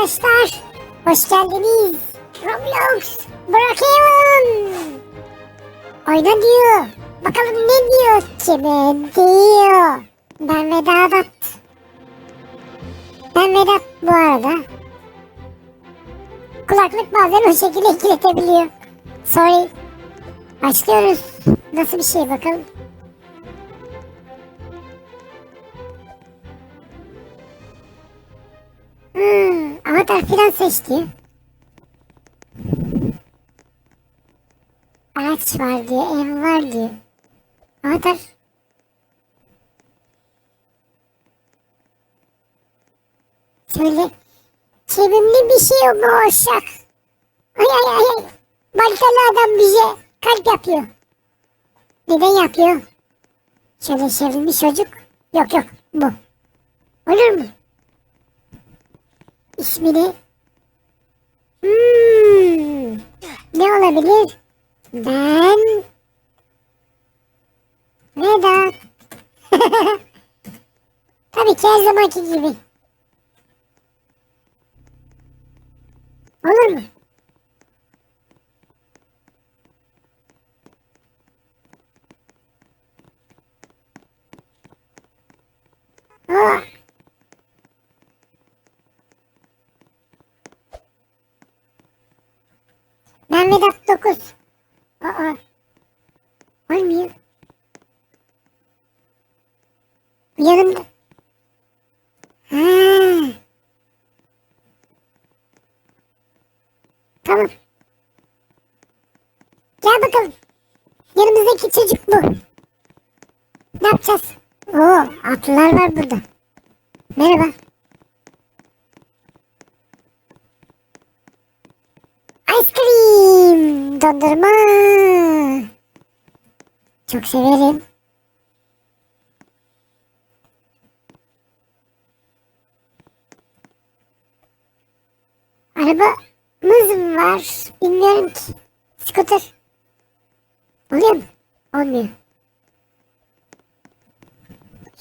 arkadaşlar. Hoş geldiniz. Roblox. Brookhaven. Oyna diyor. Bakalım ne diyor? Kimin diyor? Ben Vedat. Ben Vedat bu arada. Kulaklık bazen o şekilde ikiletebiliyor. Sorry. Başlıyoruz. Nasıl bir şey bakalım. Filan seçti. Araç var diyor, ev var diyor. Avatar. Şöyle sevimli bir şey olacak? Ay ay ay ay. Baltalı adam bize kalp yapıyor. Neden yapıyor? Şöyle sevimli çocuk. Yok yok bu. Olur mu? ismini. Hmm, ne olabilir? Ben Vedat. Tabii ki her zamanki gibi. Olur mu? Ah! 9. Aa. Var mı ya? Yanımda. Ha. Tamam. Gel bakalım. Yanımızdaki çocuk bu. Ne yapacağız? Oo, atlılar var burada. Merhaba. Cream. Dondurma. Çok severim. Arabamız mı var? Bilmiyorum ki. Scooter. Oluyor mu? Olmuyor.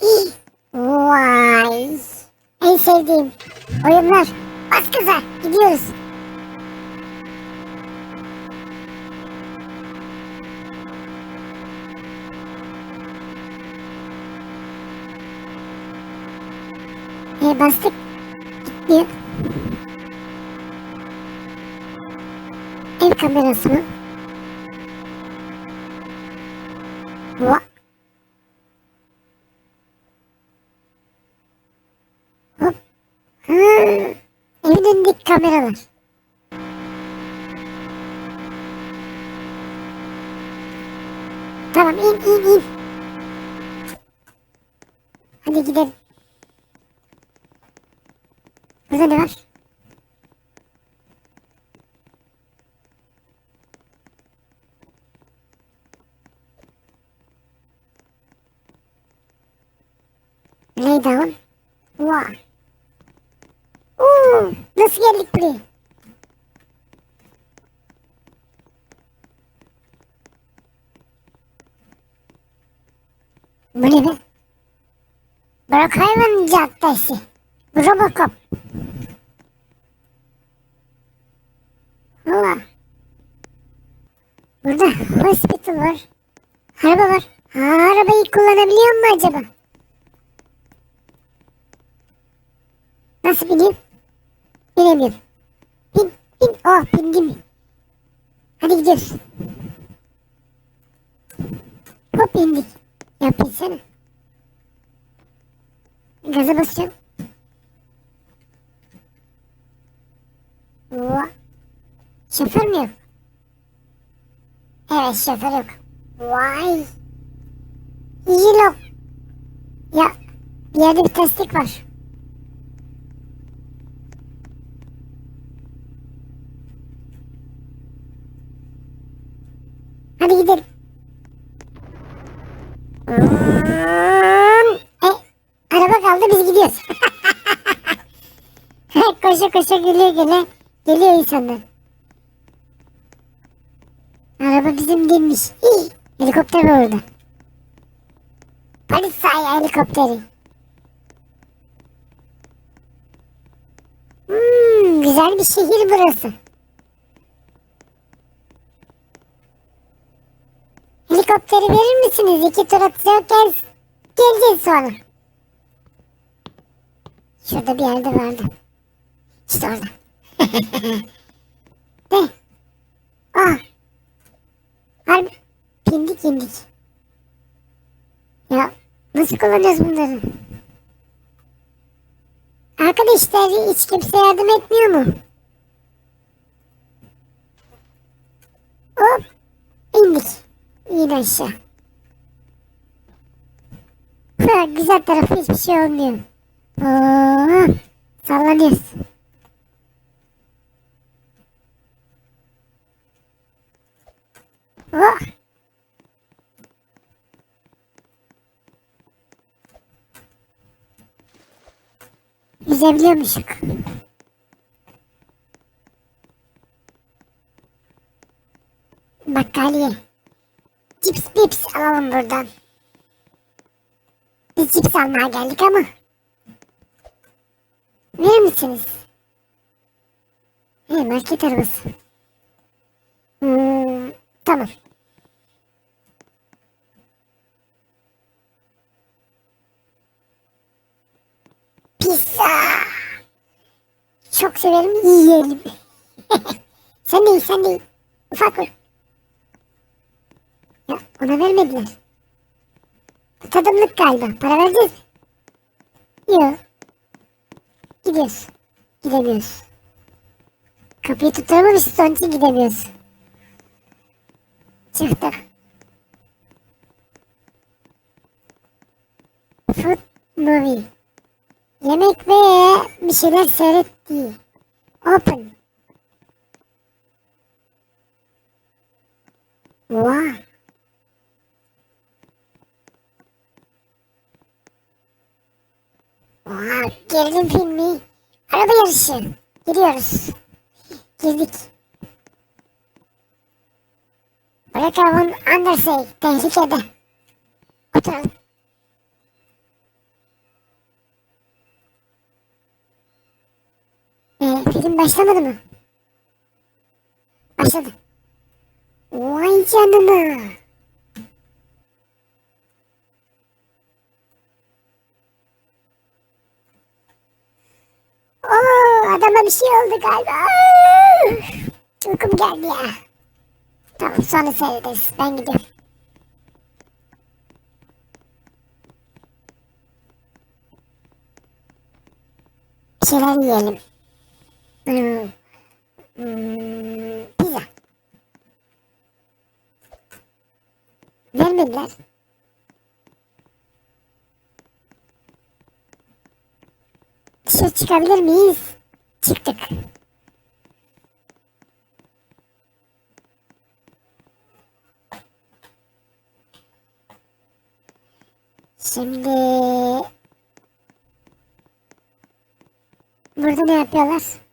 Hii. Vay. En sevdiğim oyunlar. Bas kıza. Gidiyoruz. E bastık. Gitmiyor. Ev kamerası mı? Va. Hop. Hı. Evin önündeki kameralar. Tamam in in in. Hadi gidelim. Burada ne var? Lay down. Wow. Oo, nasıl geldik buraya? Bu ne be? Bırak hayvan caddesi. Robocop. Burada hospital var. Araba var. Ha, arabayı kullanabiliyor mu acaba? Nasıl bineyim? Binemiyorum. Bin, bin. Oh bindim. Hadi gidiyoruz. Hop indik. Ya binsene. Gaza basacağım. Vaa. Şoför mü yok? Evet şoför yok. Vay. Yilo. Ya bir yerde bir tasdik var. Hadi gidelim. E, araba kaldı biz gidiyoruz. koşa koşa geliyor gele. Geliyor insanlar. Araba bizim değilmiş. Hii, helikopter var. Polis sahaya helikopteri. Hmm, Güzel bir şehir burası. Helikopteri verir misiniz? İki tur atacağız. Gel, geleceğiz sonra. Şurada bir yerde vardı. İşte orada. ne? Aa. Harbi. Bindik indik. Ya nasıl kullanıyoruz bunları? Arkadaşlar hiç kimse yardım etmiyor mu? Hop. indik. İn aşağı. Ha, güzel tarafı hiçbir şey olmuyor. Oo, sallanıyoruz. Oh. Yüzebiliyormuşuk. Bakkaliye. Cips pips alalım buradan. Biz cips almaya geldik ama. Verir misiniz? He market arabası. Hmm, tamam. Pizza. Çok severim yiyelim. sen de ye, sen de ye. Ufak ol. Ya ona vermediler. Tadımlık galiba. Para vereceğiz mi? Yok. Gidiyoruz. Gidemiyoruz. Kapıyı tutturamamışız onun için gidemiyoruz. Çıktık. Food movie. Yemek ve bir şeyler Open. Wow. Wow, gerilim filmi. Araba yarışı. Giriyoruz. Girdik. Breakhaven Undersea tehlikede. Oturalım. Film başlamadı mı? Başladı. Vay canına. Oo, adama bir şey oldu galiba. Uykum geldi ya. Tamam sonra seyrederiz. Ben gidiyorum. Bir şeyler yiyelim. Hmm. Hmm. Pizza. Vermediler. Dışarı çıkabilir miyiz? Çıktık. Şimdi burada ne yapıyorlar?